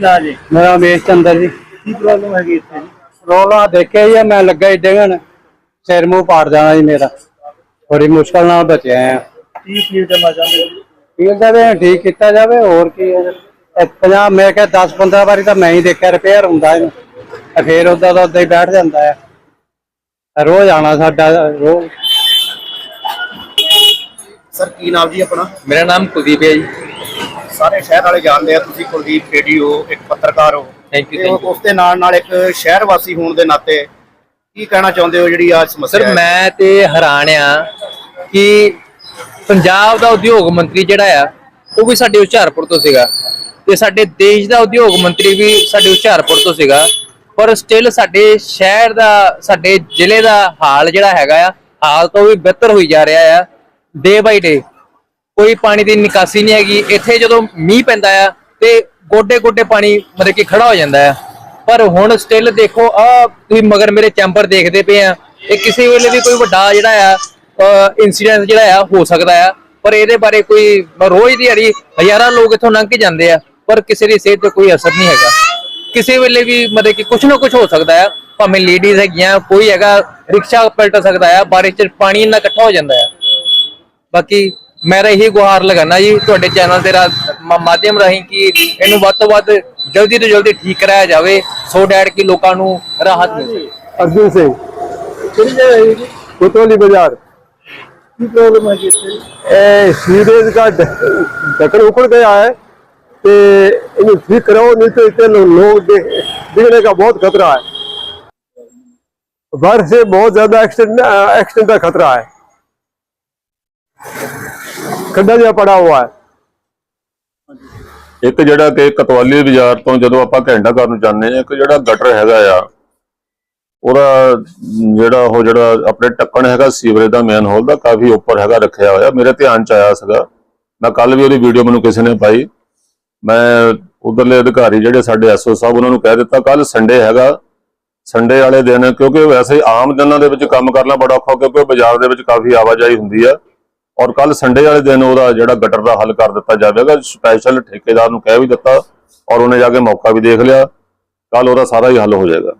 ਨਾ ਜੀ। ਮੇਰਾ ਮੇਸ਼ ਚੰਦਰ ਜੀ। ਕੀ ਪ੍ਰੋਬਲਮ ਹੈਗੀ ਇੱਥੇ? ਜੀ ਰੋਲਾ ਦੇਖਿਆ ਜੀ ਮੈਂ ਲੱਗਾ ਹੀ ਡਿੱਗਣ। ਸਿਰ ਮੂੰਹ ਪਾੜ ਜਾਣਾ ਜੀ ਮੇਰਾ। ਬੜੀ ਮੁਸ਼ਕਲ ਨਾਲ ਬਚਿਆ ਆ। ਕੀ ਫੀਲ ਕਰਨਾ ਚਾਹੁੰਦੇ ਹੋ? ਫੀਲ ਦਾ ਵੀ ਠੀਕ ਕੀਤਾ ਜਾਵੇ ਹੋਰ ਕੀ ਹੈ ਇਹ ਪੰਜਾਹ ਮੈਂ ਕਿਹਾ 10 15 ਵਾਰੀ ਤਾਂ ਮੈਂ ਹੀ ਦੇਖਿਆ ਰਿਪੇਅਰ ਹੁੰਦਾ ਇਹਨੂੰ। ਤੇ ਫੇਰ ਉਦਾਂ ਦਾ ਉਦਾਂ ਹੀ ਬੈਠ ਜਾਂਦਾ ਹੈ ਰੋਜ਼ ਆਣਾ ਸਾਡਾ ਰੋਜ਼। ਸਰ ਕੀ ਨਾਮ ਜੀ ਆਪਣਾ? ਮੇਰਾ ਨਾਮ ਕੁਲਦੀਪ ਹੈ ਜੀ। ਸਾਰੇ ਸ਼ਹਿਰ ਵਾਲੇ ਜਾਣਦੇ ਆ ਤੁਸੀਂ ਕੁਲਦੀਪ ਹੋ ਇੱਕ ਪੱਤਰਕਾਰ ਹੋ। ਥੈਂਕ ਯੂ ਤੇ ਉਸ ਦੇ ਨਾਲ ਨਾਲ ਇੱਕ ਸ਼ਹਿਰ ਵਾਸੀ ਹੋਣ ਦੇ ਨਾਤੇ ਕੀ ਕਹਿਣਾ ਚਾਹੁੰਦੇ ਹੋ ਜਿਹੜੀ ਆ ਸਮੱਸਿਆ ਸਰ? ਮੈਂ ਤੇ ਹੈਰਾਨ ਆ ਕਿ ਪੰਜਾਬ ਦਾ ਉਦਯੋਗ ਮੰਤਰੀ ਜਿਹੜਾ ਆ ਉਹ ਵੀ ਸਾਡੇ ਹੁਸ਼ਿਆਰਪੁਰ ਤੋਂ ਸੀਗਾ ਤੇ ਸਾਡੇ ਦੇਸ਼ ਦਾ ਉਦਯੋਗ ਮੰਤਰੀ ਵੀ ਸਾਡੇ ਹੁਸ਼ਿਆਰਪੁਰ ਤੋਂ ਸੀਗਾ ਪਰ ਸਟਿਲ ਸਾਡੇ ਸ਼ਹਿਰ ਦਾ ਸਾਡੇ ਜ਼ਿਲ੍ਹੇ ਦਾ ਹਾਲ ਜਿਹੜਾ ਹੈਗਾ ਆ ਹਾਲ ਤੋਂ ਵੀ ਬਿਹਤਰ ਹੋਈ ਜਾ ਰਿਹਾ ਆ ਡੇ ਬਾਈ ਡੇ ਕੋਈ ਪਾਣੀ ਦੀ ਨਿਕਾਸੀ ਨਹੀਂ ਹੈਗੀ। ਇੱਥੇ ਜਦੋਂ ਮੀਂਹ ਪੈਂਦਾ ਆ ਤੇ ਗੋਡੇ ਗੋਡੇ ਪਾਣੀ ਮਤਲਬ ਕਿ ਖੜਾ ਹੋ ਜਾਂਦਾ ਆ। ਪਰ ਹੁਣ ਸਟਿਲ ਦੇਖੋ, ਆ ਤੁਸੀਂ ਮਗਰ ਮੇਰੇ ਚੈਂਬਰ ਦੇਖਦੇ ਪਏ ਆ। ਇਹ ਕਿਸੇ ਵੇਲੇ ਵੀ ਕੋਈ ਵੱਡਾ ਜਿਹੜਾ ਆ ਇਨਸੀਡੈਂਟ ਜਿਹੜਾ ਆ ਹੋ ਸਕਦਾ ਆ। ਪਰ ਇਹਦੇ ਬਾਰੇ ਕੋਈ ਰੋਜ਼ ਦੀ ਹੜੀ ਹਜ਼ਾਰਾਂ ਲੋਕ ਇੱਥੋਂ ਲੰਘ ਕੇ ਜਾਂਦੇ ਆ। ਪਰ ਕਿਸੇ ਦੀ ਸਿਹਤ ਤੇ ਕੋਈ ਅਸਰ ਨਹੀਂ ਹੈਗਾ। ਕਿਸੇ ਵੇਲੇ ਵੀ ਮਤਲਬ ਕਿ ਕੁਝ ਨਾ ਕੁਝ ਹੋ ਸਕਦਾ ਆ। ਭਾਵੇਂ ਲੇਡੀਜ਼ ਹੈਗੀਆਂ, ਕੋਈ ਹੈਗਾ, ਰਿਕਸ਼ਾ ਪਲਟ ਸਕਦਾ ਆ, ਬਾਰਿਸ਼ ਚ ਪਾਣੀ ਇੰਨਾ ਇਕੱਠਾ ਹੋ ਜਾਂਦਾ ਆ। ਬਾਕੀ ਮੈਂ ਤਾਂ ਇਹੀ ਗੁਹਾਰ ਲਗਾਣਾ ਜੀ ਤੁਹਾਡੇ ਚੈਨਲ ਦੇ ਰਾ- ਮਾ- ਮਾਧਿਅਮ ਰਾਹੀਂ ਕਿ ਇਹਨੂੰ ਵੱਧ ਤੋਂ ਵੱਧ ਜਲਦੀ ਤੋਂ ਜਲਦੀ ਠੀਕ ਕਰਾਇਆ ਜਾਵੇ ਸੋ ਡੈਟ ਕਿ ਲੋਕਾਂ ਨੂੰ ਰਾਹਤ ਮਿਲ ਸਕੇ ਅਰਜੁਨ ਸਿੰਘ ਕਿਹੜੀ ਜਗ੍ਹਾ ਹੈ ਜੀ ਕੋਤੋਲੀ ਬਾਜ਼ਾਰ ਕੀ ਪ੍ਰੋਬਲਮ ਹੈ ਜੀ ਇੱਥੇ ਇਹ ਸੀਵਰੇਜ ਦਾ ढक्कन उखड़ गया है तो इन्हें ठीक कराओ नहीं तो इतने लो- लोग दे- दिखने का बहुत खतरा है बारिश से बहुत ज्यादा एक्सीडेंट एक्सीडेंट का खतरा है ਖੱਡਾ ਜਿਹਾ ਪੜਾ ਹੋਇਆ ਹੈ। ਇੱਕ ਜਿਹੜਾ ਕਿ ਕਤਵਾਲੀ ਬਾਜ਼ਾਰ ਤੋਂ ਜਦੋਂ ਆਪਾਂ ਘੰਟਾ ਕਰਨ ਨੂੰ ਜਾਂਦੇ ਆ ਇੱਕ ਜਿਹੜਾ ਗਟਰ ਹੈਗਾ ਆ, ਉਹਦਾ ਜਿਹੜਾ ਉਹ ਜਿਹੜਾ ਆਪਣੇ ਟੱਕਣ ਹੈਗਾ, ਸੀਵਰੇਜ ਦਾ ਮੇਨ ਹੋਲ ਦਾ ਕਾਫੀ ਉੱਪਰ ਹੈਗਾ, ਰੱਖਿਆ ਹੋਇਆ। ਮੇਰੇ ਧਿਆਨ ਚ ਆਇਆ ਸੀਗਾ। ਮੈਂ ਕੱਲ ਵੀ ਉਹਦੀ ਵੀਡੀਓ ਮੈਨੂੰ ਕਿਸੇ ਨੇ ਪਾਈ। ਮੈਂ ਉਧਰਲੇ ਅਧਿਕਾਰੀ ਜਿਹੜੇ ਸਾਡੇ ਐਸਓ ਸਾਹਿਬ, ਉਹਨਾਂ ਨੂੰ ਕਹਿ ਦਿੱਤਾ ਕੱਲ ਸੰਡੇ ਹੈਗਾ। ਸੰਡੇ ਵਾਲੇ ਦਿਨ, ਕਿਉਂਕਿ ਵੈਸੇ ਆਮ ਦਿਨਾਂ ਦੇ ਵਿੱਚ ਕੰਮ ਕਰਨਾ ਬੜਾ ਔਖਾ, ਕਿਉਂਕਿ ਬਾਜ਼ਾਰ ਦੇ ਵਿੱਚ ਕਾਫੀ ਆਵਾਜਾਈ ਹੁੰਦੀ ਆ। ਔਰ ਕੱਲ ਸੰਡੇ ਵਾਲੇ ਦਿਨ ਉਹਦਾ ਜਿਹੜਾ ਗਟਰ ਦਾ ਹੱਲ ਕਰ ਦਿੱਤਾ ਜਾਵੇਗਾ ਸਪੈਸ਼ਲ ਠੇਕੇਦਾਰ ਨੂੰ ਕਹਿ ਵੀ ਦਿੱਤਾ ਔਰ ਉਹਨੇ ਜਾ ਕੇ ਮੌਕਾ ਵੀ ਦੇਖ ਲਿਆ। ਕੱਲ ਉਹਦਾ ਸਾਰਾ ਹੀ ਹੱਲ ਹੋ ਜਾਏਗਾ।